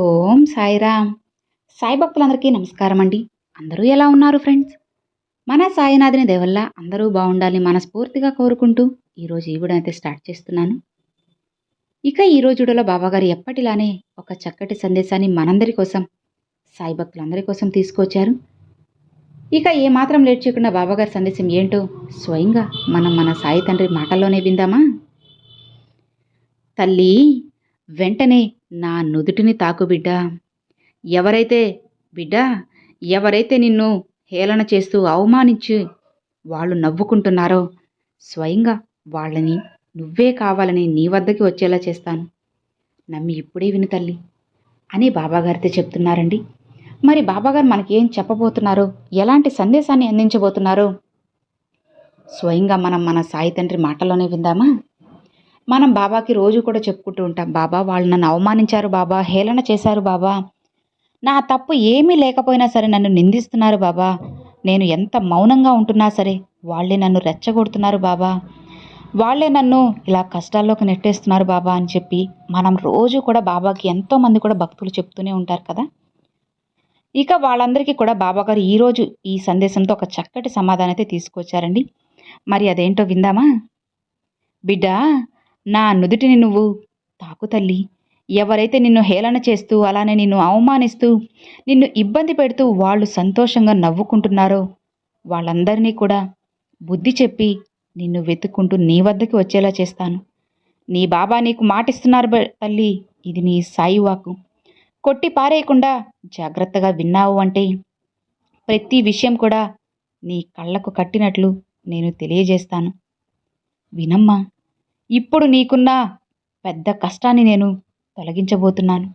ఓం సాయిరామ్. సాయి భక్తులందరికీ నమస్కారం అండి అందరూ ఎలా ఉన్నారు ఫ్రెండ్స్? మన సాయినాథుని దేవల్ల అందరూ బాగుండాలని మనస్ఫూర్తిగా కోరుకుంటూ ఈరోజు ఈ అయితే స్టార్ట్ చేస్తున్నాను. ఇక ఈ రోజులో బాబాగారు ఎప్పటిలానే ఒక చక్కటి సందేశాన్ని మనందరి కోసం సాయి భక్తులందరి కోసం తీసుకొచ్చారు. ఇక ఏమాత్రం లేట్ చేయకుండా బాబాగారి సందేశం ఏంటో స్వయంగా మనం మన సాయి తండ్రి మాటల్లోనే విందామా? తల్లి వెంటనే నా నుదుటిని తాకు బిడ్డా. ఎవరైతే బిడ్డా ఎవరైతే నిన్ను హేళన చేస్తూ అవమానించి వాళ్ళు నవ్వుకుంటున్నారో స్వయంగా వాళ్ళని నువ్వే కావాలని నీ వద్దకి వచ్చేలా చేస్తాను. నమ్మి ఇప్పుడే విను తల్లి అని బాబాగారితో చెప్తున్నారండి. మరి బాబాగారు మనకేం చెప్పబోతున్నారో ఎలాంటి సందేశాన్ని అందించబోతున్నారో స్వయంగా మనం మన సాయి తండ్రి మాటలోనే విందామా? మనం బాబాకి రోజు కూడా చెప్పుకుంటూ ఉంటాం బాబా వాళ్ళు నన్ను అవమానించారు బాబా హేళన చేశారు బాబా. నా తప్పు ఏమీ లేకపోయినా సరే నన్ను నిందిస్తున్నారు బాబా. నేను ఎంత మౌనంగా ఉంటున్నా సరే వాళ్ళే నన్ను రెచ్చగొడుతున్నారు బాబా. వాళ్ళే నన్ను ఇలా కష్టాల్లోకి నెట్టేస్తున్నారు బాబా అని చెప్పి మనం రోజు కూడా బాబాకి ఎంతోమంది కూడా భక్తులు చెప్తూనే ఉంటారు కదా. ఇక వాళ్ళందరికీ కూడా బాబాగారు ఈరోజు ఈ సందేశంతో ఒక చక్కటి సమాధానం అయితే తీసుకొచ్చారండి. మరి అదేంటో విందామా? బిడ్డ నా నుదుటిని నువ్వు తాకు తల్లి. ఎవరైతే నిన్ను హేళన చేస్తూ అలానే నిన్ను అవమానిస్తూ నిన్ను ఇబ్బంది పెడుతూ వాళ్ళు సంతోషంగా నవ్వుకుంటున్నారో వాళ్ళందరినీ కూడా బుద్ధి చెప్పి నిన్ను వెతుక్కుంటూ నీ వద్దకి వచ్చేలా చేస్తాను. నీ బాబా నీకు మాటిస్తున్నారు తల్లి. ఇది నీ సాయి వాకు కొట్టి పారేయకుండా జాగ్రత్తగా విన్నావు అంటే ప్రతి విషయం కూడా నీ కళ్ళకు కట్టినట్లు నేను తెలియజేస్తాను. వినమ్మా ఇప్పుడు నీకున్న పెద్ద కష్టాన్ని నేను తొలగించబోతున్నాను.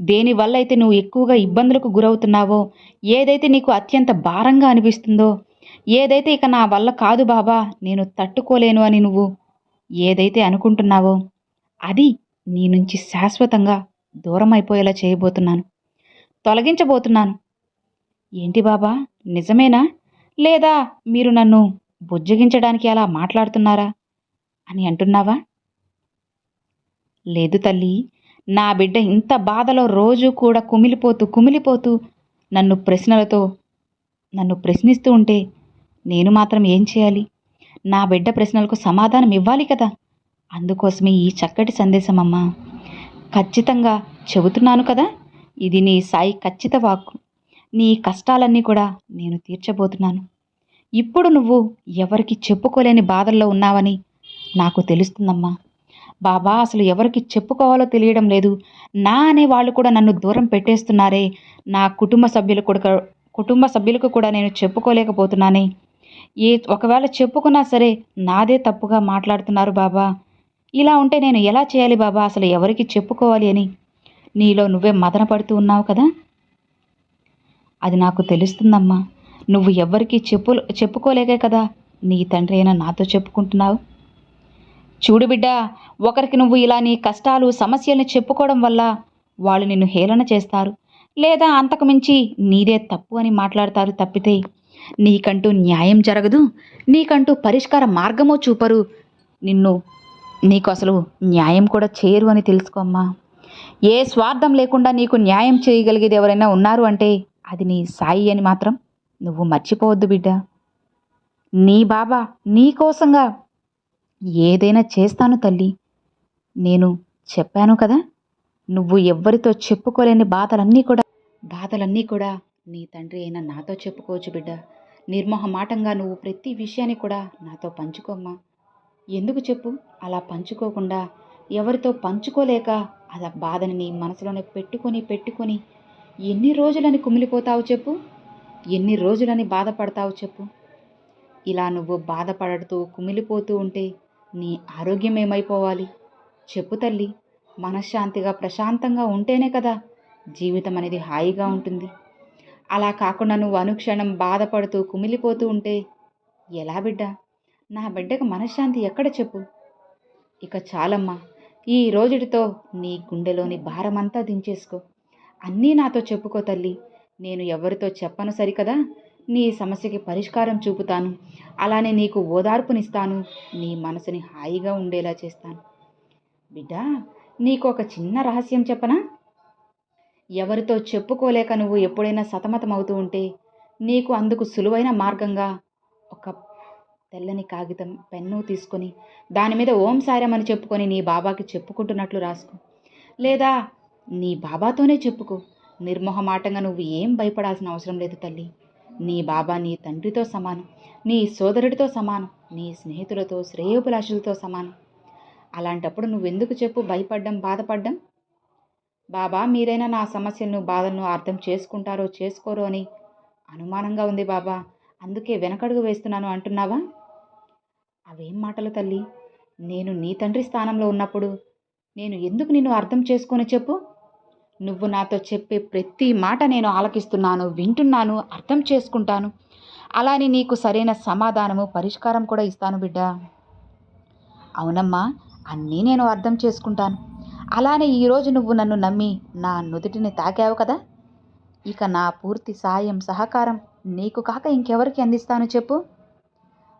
దేనివల్ల అయితే నువ్వు ఎక్కువగా ఇబ్బందులకు గురవుతున్నావో ఏదైతే నీకు అత్యంత భారంగా అనిపిస్తుందో ఏదైతే ఇక నా వల్ల కాదు బాబా నేను తట్టుకోలేను అని నువ్వు ఏదైతే అనుకుంటున్నావో అది నీ నుంచి శాశ్వతంగా దూరం అయిపోయేలా చేయబోతున్నాను. తొలగించబోతున్నాను. ఏంటి బాబా? నిజమేనా? లేదా మీరు నన్ను బుజ్జగించడానికి అలా మాట్లాడుతున్నారా? అని అంటున్నావా? లేదు తల్లి నా బిడ్డ ఇంత బాధలో రోజు కూడా కుమిలిపోతూ కుమిలిపోతూ నన్ను ప్రశ్నలతో నన్ను ప్రశ్నిస్తూ ఉంటే నేను మాత్రం ఏం చేయాలి? నా బిడ్డ ప్రశ్నలకు సమాధానం ఇవ్వాలి కదా? అందుకోసమే ఈ చక్కటి సందేశం అమ్మా ఖచ్చితంగా చెబుతున్నాను కదా ఇది నీ సాయి ఖచ్చిత వాక్కు. నీ కష్టాలన్నీ కూడా నేను తీర్చబోతున్నాను. ఇప్పుడు నువ్వు ఎవరికి చెప్పుకోలేని బాధల్లో ఉన్నావని నాకు తెలుస్తుందమ్మా. బాబా అసలు ఎవరికి చెప్పుకోవాలో తెలియడం లేదు. నా అనే వాళ్ళు కూడా నన్ను దూరం పెట్టేస్తున్నారే. నా కుటుంబ సభ్యులు కూడా కుటుంబ సభ్యులకు కూడా నేను చెప్పుకోలేకపోతున్నానే. ఏ ఒకవేళ చెప్పుకున్నా సరే నాదే తప్పుగా మాట్లాడుతున్నారు బాబా. ఇలా ఉంటే నేను ఎలా చేయాలి బాబా? అసలు ఎవరికి చెప్పుకోవాలి అని. నీలో నువ్వే మదన పడుతూ ఉన్నావు కదా? అది నాకు తెలుస్తుందమ్మా. నువ్వు ఎవ్వరికీ చెప్పు చెప్పుకోలేకే కదా? నీ తండ్రి అయినా నాతో చెప్పుకుంటున్నావు. చూడు బిడ్డ ఒకరికి నువ్వు ఇలా నీ కష్టాలు సమస్యల్ని చెప్పుకోవడం వల్ల వాళ్ళు నిన్ను హేళన చేస్తారు. లేదా అంతకుమించి నీదే తప్పు అని మాట్లాడతారు తప్పితే నీకంటూ న్యాయం జరగదు నీకంటూ పరిష్కార మార్గమో చూపరు. నిన్ను నీకు అసలు న్యాయం కూడా చేయరు అని తెలుసుకోమ్మా ఏ స్వార్థం లేకుండా నీకు న్యాయం చేయగలిగేది ఎవరైనా ఉన్నారు అంటే అది నీ సాయి అని మాత్రం నువ్వు మర్చిపోవద్దు బిడ్డ. నీ బాబా నీ కోసంగా ఏదైనా చేస్తాను తల్లి. నేను చెప్పాను కదా నువ్వు ఎవ్వరితో చెప్పుకోలేని బాధలన్నీ కూడా బాధలన్నీ కూడా నీ తండ్రి అయిన నాతో చెప్పుకోవచ్చు బిడ్డ. నిర్మోహమాటంగా నువ్వు ప్రతి విషయాన్ని కూడా నాతో పంచుకోమ్మా. ఎందుకు చెప్పు? అలా పంచుకోకుండా ఎవరితో పంచుకోలేక అలా బాధని నీ మనసులోనే పెట్టుకొని పెట్టుకొని ఎన్ని రోజులని కుమిలిపోతావు చెప్పు? ఎన్ని రోజులని బాధపడతావు చెప్పు? ఇలా నువ్వు బాధపడుతూ కుమిలిపోతూ ఉంటే నీ ఆరోగ్యం ఏమైపోవాలి? చెప్పు తల్లి. మనశ్శాంతిగా ప్రశాంతంగా ఉంటేనే కదా జీవితం అనేది హాయిగా ఉంటుంది. అలా కాకుండా నువ్వు అనుక్షణం బాధపడుతూ కుమిలిపోతూ ఉంటే ఎలా బిడ్డ? నా బిడ్డకు మనశ్శాంతి ఎక్కడ చెప్పు? ఇక చాలమ్మా. ఈ రోజుటితో నీ గుండెలోని భారమంతా దించేసుకో. అన్నీ నాతో చెప్పుకో తల్లి. నేను ఎవరితో చెప్పను సరికదా? నీ సమస్యకి పరిష్కారం చూపుతాను. అలానే నీకు ఓదార్పునిస్తాను. నీ మనసుని హాయిగా ఉండేలా చేస్తాను. బిడ్డ నీకు ఒక చిన్న రహస్యం చెప్పనా? ఎవరితో చెప్పుకోలేక నువ్వు ఎప్పుడైనా సతమతమవుతూ ఉంటే నీకు అందుకు సులువైన మార్గంగా ఒక తెల్లని కాగితం పెన్ను తీసుకొని దాని మీద ఓం సారమని చెప్పుకొని నీ బాబాకి చెప్పుకుంటున్నట్లు రాసుకో. లేదా నీ బాబాతోనే చెప్పుకో. నిర్మోహమాటంగా నువ్వు ఏం భయపడాల్సిన అవసరం లేదు తల్లి. నీ బాబా నీ తండ్రితో సమానం నీ సోదరుడితో సమానం నీ స్నేహితులతో శ్రేయోభిలాషులతో సమానం. అలాంటప్పుడు నువ్వెందుకు చెప్పు భయపడ్డం బాధపడ్డం? బాబా మీరైనా నా సమస్యలను బాధలను అర్థం చేసుకుంటారో చేసుకోరో అని అనుమానంగా ఉంది బాబా. అందుకే వెనకడుగు వేస్తున్నాను అంటున్నావా? అవేం మాటలు తల్లి? నేను నీ తండ్రి స్థానంలో ఉన్నప్పుడు నేను ఎందుకు నిన్ను అర్థం చేసుకొని చెప్పు? నువ్వు నాతో చెప్పే ప్రతి మాట నేను ఆలకిస్తున్నాను వింటున్నాను అర్థం చేసుకుంటాను. అలానే నీకు సరైన సమాధానము పరిష్కారం కూడా ఇస్తాను బిడ్డ. అవునమ్మా అన్నీ నేను అర్థం చేసుకుంటాను. అలానే ఈరోజు నువ్వు నన్ను నమ్మి నా నుదుటిని తాకావు కదా? ఇక నా పూర్తి సాయం సహకారం నీకు కాక ఇంకెవరికి అందిస్తాను చెప్పు?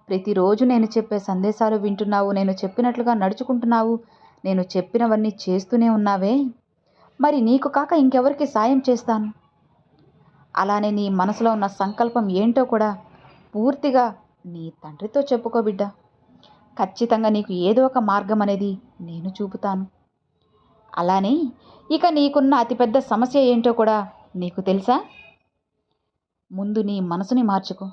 ప్రతిరోజు నేను చెప్పే సందేశాలు వింటున్నావు నేను చెప్పినట్లుగా నడుచుకుంటున్నావు నేను చెప్పినవన్నీ చేస్తూనే ఉన్నావే? మరి నీకు కాక ఇంకెవరికి సాయం చేస్తాను? అలానే నీ మనసులో ఉన్న సంకల్పం ఏంటో కూడా పూర్తిగా నీ తండ్రితో చెప్పుకో బిడ్డ. ఖచ్చితంగా నీకు ఏదో ఒక మార్గం అనేది నేను చూపుతాను. అలానే ఇక నీకున్న అతిపెద్ద సమస్య ఏంటో కూడా నీకు తెలుసా? ముందు నీ మనసుని మార్చుకో.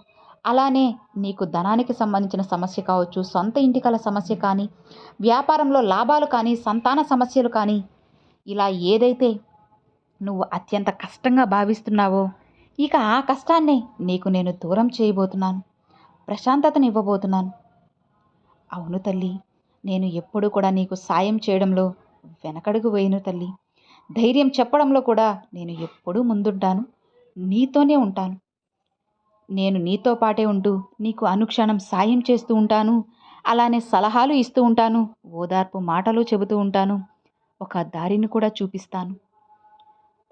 అలానే నీకు ధనానికి సంబంధించిన సమస్య కావచ్చు సొంత ఇంటికల సమస్య కానీ వ్యాపారంలో లాభాలు కానీ సంతాన సమస్యలు కానీ ఇలా ఏదైతే నువ్వు అత్యంత కష్టంగా భావిస్తున్నావో ఇక ఆ కష్టాన్నే నీకు నేను దూరం చేయబోతున్నాను. ప్రశాంతతను ఇవ్వబోతున్నాను. అవును తల్లి నేను ఎప్పుడు కూడా నీకు సాయం చేయడంలో వెనకడుగు వేయను తల్లి. ధైర్యం చెప్పడంలో కూడా నేను ఎప్పుడూ ముందుంటాను. నీతోనే ఉంటాను. నేను నీతో పాటే ఉంటూ నీకు అనుక్షణం సాయం చేస్తూ ఉంటాను. అలానే సలహాలు ఇస్తూ ఉంటాను. ఓదార్పు మాటలు చెబుతూ ఉంటాను. ఒక దారిని కూడా చూపిస్తాను.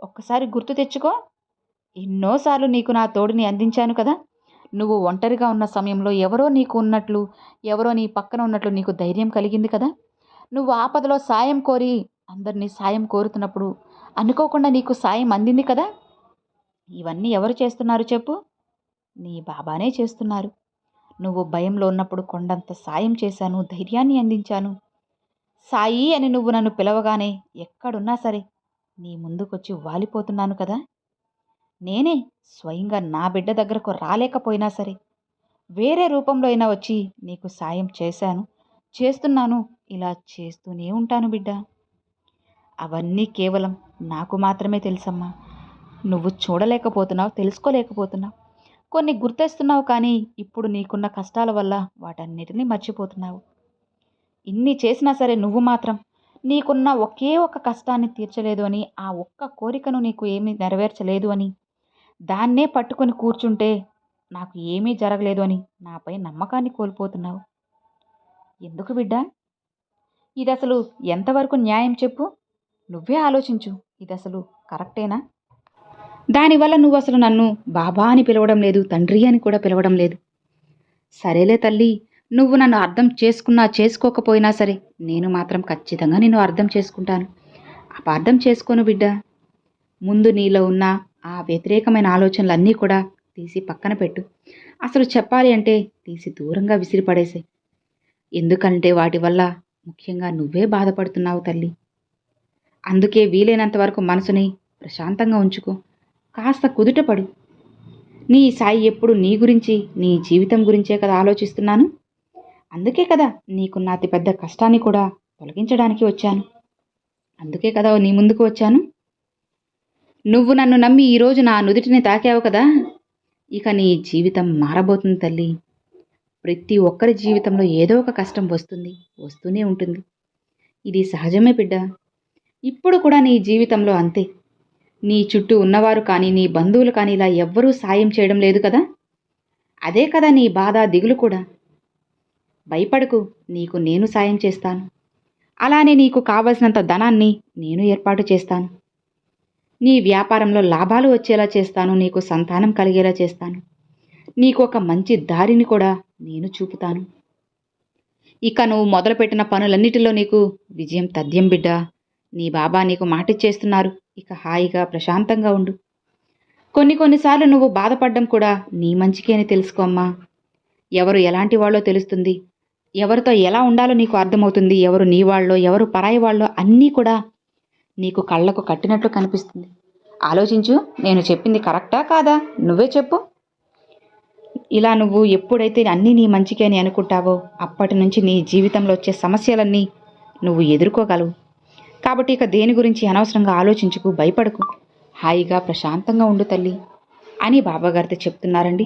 ఒక్కసారి గుర్తు తెచ్చుకో. ఎన్నోసార్లు నీకు నా తోడుని అందించాను కదా. నువ్వు ఒంటరిగా ఉన్న సమయంలో ఎవరో నీకు ఉన్నట్లు ఎవరో నీ పక్కన ఉన్నట్లు నీకు ధైర్యం కలిగింది కదా. నువ్వు ఆపదలో సాయం కోరి అందరినీ సాయం కోరుతున్నప్పుడు అనుకోకుండా నీకు సాయం అందింది కదా. ఇవన్నీ ఎవరు చేస్తున్నారు చెప్పు. నీ బాబానే చేస్తున్నారు. నువ్వు భయంలో ఉన్నప్పుడు కొండంత సాయం చేశాను ధైర్యాన్ని అందించాను. సాయి అని నువ్వు నన్ను పిలవగానే ఎక్కడున్నా సరే నీ ముందుకొచ్చి వాలిపోతున్నాను కదా. నేనే స్వయంగా నా బిడ్డ దగ్గరకు రాలేకపోయినా సరే వేరే రూపంలో అయినా వచ్చి నీకు సాయం చేశాను చేస్తున్నాను ఇలా చేస్తూనే ఉంటాను బిడ్డ. అవన్నీ కేవలం నాకు మాత్రమే తెలుసమ్మా. నువ్వు చూడలేకపోతున్నావు తెలుసుకోలేకపోతున్నావు. కొన్ని గుర్తేస్తున్నావు కానీ ఇప్పుడు నీకున్న కష్టాల వల్ల వాటన్నిటినీ మర్చిపోతున్నావు. ఇన్ని చేసినా సరే నువ్వు మాత్రం నీకున్న ఒకే ఒక కష్టాన్ని తీర్చలేదు అని ఆ ఒక్క కోరికను నీకు ఏమీ నెరవేర్చలేదు అని దాన్నే పట్టుకొని కూర్చుంటే నాకు ఏమీ జరగలేదు అని నాపై నమ్మకాన్ని కోల్పోతున్నావు. ఎందుకు బిడ్డ? ఇది అసలు ఎంతవరకు న్యాయం చెప్పు? నువ్వే ఆలోచించు. ఇది అసలు కరెక్టేనా? దానివల్ల నువ్వు అసలు నన్ను బాబా అని పిలవడం లేదు తండ్రి అని కూడా పిలవడం లేదు. సరేలే తల్లి నువ్వు నన్ను అర్థం చేసుకున్నా చేసుకోకపోయినా సరే నేను మాత్రం ఖచ్చితంగా నిన్ను అర్థం చేసుకుంటాను. అపార్థం చేసుకోను బిడ్డ. ముందు నీలో ఉన్న ఆ వ్యతిరేకమైన ఆలోచనలన్నీ కూడా తీసి పక్కన పెట్టు. అసలు చెప్పాలి అంటే తీసి దూరంగా విసిరిపడేసే. ఎందుకంటే వాటి వల్ల ముఖ్యంగా నువ్వే బాధపడుతున్నావు తల్లి. అందుకే వీలైనంత వరకు మనసుని ప్రశాంతంగా ఉంచుకో. కాస్త కుదుటపడు. నీ సాయి ఎప్పుడు నీ గురించి నీ జీవితం గురించే కదా ఆలోచిస్తున్నాను? అందుకే కదా నీకున్న అతి పెద్ద కష్టాన్ని కూడా తొలగించడానికి వచ్చాను. అందుకే కదా నీ ముందుకు వచ్చాను. నువ్వు నన్ను నమ్మి ఈరోజు నా నుదుటిని తాకావు కదా. ఇక నీ జీవితం మారబోతుంది తల్లి. ప్రతి ఒక్కరి జీవితంలో ఏదో ఒక కష్టం వస్తుంది వస్తూనే ఉంటుంది. ఇది సహజమే బిడ్డ. ఇప్పుడు కూడా నీ జీవితంలో అంతే. నీ చుట్టూ ఉన్నవారు కానీ నీ బంధువులు కానీ ఇలా ఎవ్వరూ సాయం చేయడం లేదు కదా. అదే కదా నీ బాధ దిగులు కూడా. భయపడకు నీకు నేను సాయం చేస్తాను. అలానే నీకు కావలసినంత ధనాన్ని నేను ఏర్పాటు చేస్తాను. నీ వ్యాపారంలో లాభాలు వచ్చేలా చేస్తాను నీకు సంతానం కలిగేలా చేస్తాను. నీకు ఒక మంచి దారిని కూడా నేను చూపుతాను. ఇక నువ్వు మొదలుపెట్టిన పనులన్నిటిలో నీకు విజయం తథ్యం బిడ్డ. నీ బాబా నీకు మాటిచ్చేస్తున్నారు. ఇక హాయిగా ప్రశాంతంగా ఉండు. కొన్ని కొన్నిసార్లు నువ్వు బాధపడ్డం కూడా నీ మంచికే అని తెలుసుకో అమ్మా. ఎవరు ఎలాంటి వాళ్ళో తెలుస్తుంది. ఎవరితో ఎలా ఉండాలో నీకు అర్థమవుతుంది. ఎవరు నీ వాళ్ళో ఎవరు పరాయి వాళ్ళో అన్నీ కూడా నీకు కళ్ళకు కట్టినట్లు కనిపిస్తుంది. ఆలోచించు నేను చెప్పింది కరెక్టా కాదా? నువ్వే చెప్పు. ఇలా నువ్వు ఎప్పుడైతే అన్నీ నీ మంచికే అని అనుకుంటావో అప్పటి నుంచి నీ జీవితంలో వచ్చే సమస్యలన్నీ నువ్వు ఎదుర్కోగలవు. కాబట్టి ఇక దేని గురించి అనవసరంగా ఆలోచించుకు భయపడకు. హాయిగా ప్రశాంతంగా ఉండు తల్లి అని బాబాగారితో చెప్తున్నారండి.